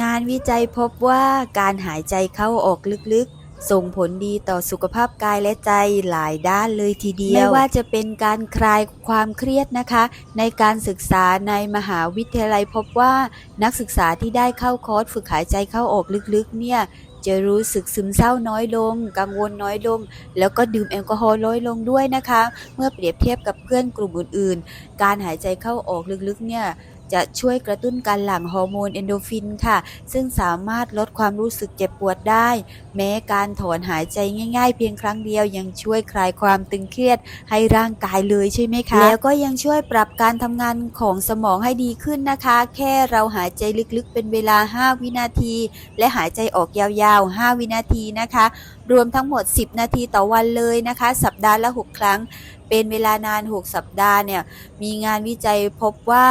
งานวิจัยพบว่าการหายใจเข้าออกลึกๆ ส่งผลดีต่อสุขภาพกายและใจหลายด้านเลยทีเดียว ไม่ว่าจะเป็นการคลายความเครียดนะคะ ในการศึกษาในมหาวิทยาลัยพบว่านักศึกษาที่ได้เข้าคอร์สฝึกหายใจเข้าออกลึกๆ เนี่ยจะรู้สึกซึมเศร้าน้อยลง กังวลน้อยลง แล้วก็ดื่มแอลกอฮอล์น้อยลงด้วยนะคะ เมื่อเปรียบเทียบกับเพื่อนกลุ่มอื่นๆ การหายใจเข้าออกลึกๆ เนี่ย จะช่วยกระตุ้นการหลั่งฮอร์โมนเอนโดฟินค่ะ ซึ่งสามารถลดความรู้สึกเจ็บปวดได้ แม้การถอนหายใจง่ายๆ เพียงครั้งเดียวยังช่วยคลายความตึงเครียดให้ร่างกายเลยใช่ไหมคะ แล้วก็ยังช่วยปรับการทำงานของสมองให้ดีขึ้นนะคะ แค่เราหายใจลึกๆ เป็นเวลา 5 วินาที และหายใจออกยาวๆ 5 วินาทีนะคะ รวมทั้งหมด 10 นาทีต่อวันเลยนะคะ สัปดาห์ละ 6 ครั้ง เป็นเวลานาน 6 สัปดาห์เนี่ย มีงานวิจัยพบว่า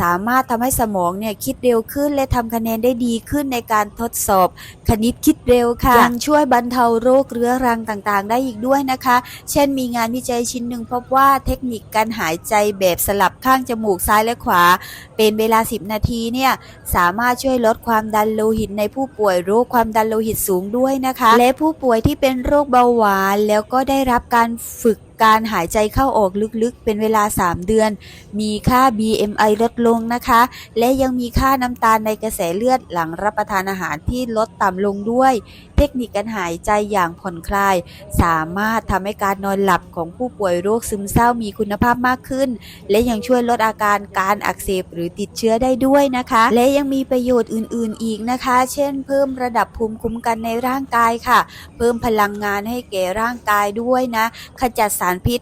สามารถทำให้สมองเนี่ยคิดเร็วขึ้นและทำคะแนนได้ดีขึ้นในการทดสอบ คณิตคิดเร็วค่ะ ยังช่วยบรรเทาโรคเรื้อรังต่างๆ ได้อีกด้วยนะคะ เช่นมีงานวิจัยชิ้นหนึ่งพบว่าเทคนิคการหายใจแบบสลับข้างจมูกซ้ายและขวา เป็นเวลา 10 นาทีเนี่ยสามารถช่วยลดความดันโลหิตในผู้ป่วยโรคความดันโลหิตสูงด้วยนะคะ และผู้ป่วยที่เป็นโรคเบาหวานแล้วก็ได้รับการฝึกการหายใจเข้าออกลึกๆ เป็นเวลา 3 เดือน มีค่า BMI ลดลงนะคะ และยังมีค่าน้ำตาลในกระแสเลือดหลังรับประทานอาหารที่ลดต่ำลงด้วย เทคนิคการหายใจอย่างผ่อนคลาย สามารถทำให้การนอนหลับของผู้ป่วยโรคซึมเศร้ามีคุณภาพมากขึ้น และยังช่วยลดอาการการอักเสบหรือติดเชื้อได้ด้วยนะคะ และยังมีประโยชน์อื่นๆอีกนะคะ เช่น เพิ่มระดับภูมิคุ้มกันในร่างกายค่ะ เพิ่มพลังงานให้แก่ร่างกายด้วยนะ ขจัดสารารพิษ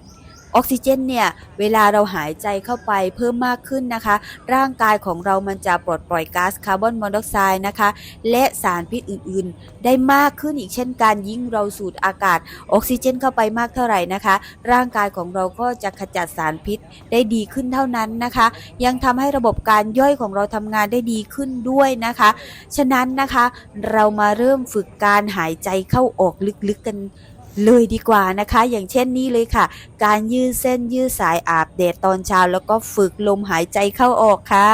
ออกซิเจนเนี่ยเวลาเราหายใจเข้าไปเพิ่มมากขึ้นนะคะ ร่างกายของเรามันจะปลดปล่อยก๊าซคาร์บอนมอนอกไซด์นะคะ และสารพิษอื่นๆ ได้มากขึ้นอีกเช่นกันยิ่งเราสูดอากาศออกซิเจนเข้าไปมากเท่าไหร่นะคะ ร่างกายของเราก็จะขจัดสารพิษได้ดีขึ้นเท่านั้นนะคะ ยังทำให้ระบบการย่อยของเราทำงานได้ดีขึ้นด้วยนะคะ ฉะนั้นนะคะเรามาเริ่มฝึกการหายใจเข้าออกลึกๆกัน เลยดีกว่านะคะ อย่างเช่นนี้เลยค่ะ การยืดเส้นยืดสายอาบแดดตอนเช้าแล้วก็ฝึกลมหายใจเข้าออกค่ะ